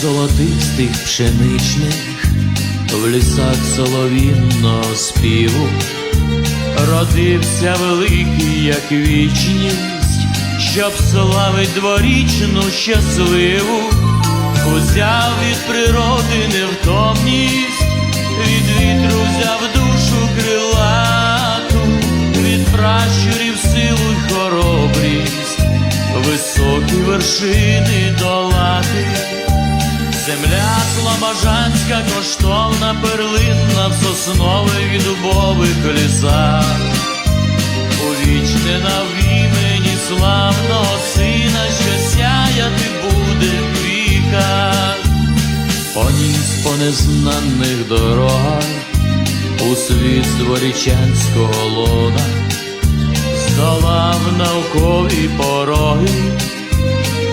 золотистих пшеничних, в лісах соловінного співу, родився великий, як вічність, щоб славить дворічну щасливу, узяв від природи невтомність, від вітру взяв душу крилату, від пращурів силу й хоробрість, високі вершини долати. Земля слобожанська, коштовна перлинна в соснових і дубових лісах, увічнена в імені славного сина, що сяяти буде в віках, поніс по незнаних дорогах у світ дворічанського лона, здолав наукові пороги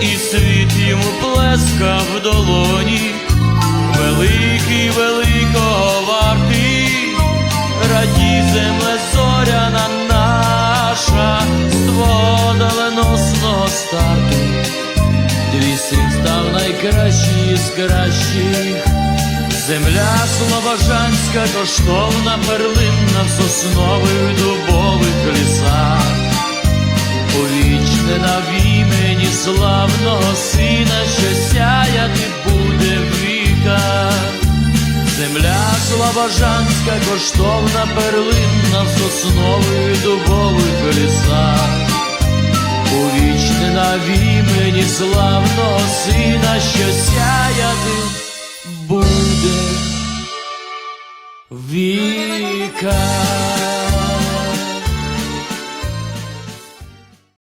і світ йому плескав долоні, великий великого вартий, раді земле зоряна наша, з твого старту, твій син став найкращий з кращих. Земля слобожанська, коштовна перлинна в соснових дубових в славного сина, що сяяти буде в віках. Земля слобожанська, коштовна перлинна в соснових дубових лісах. Увічнена в імені славного сина, що сяяти буде в віках.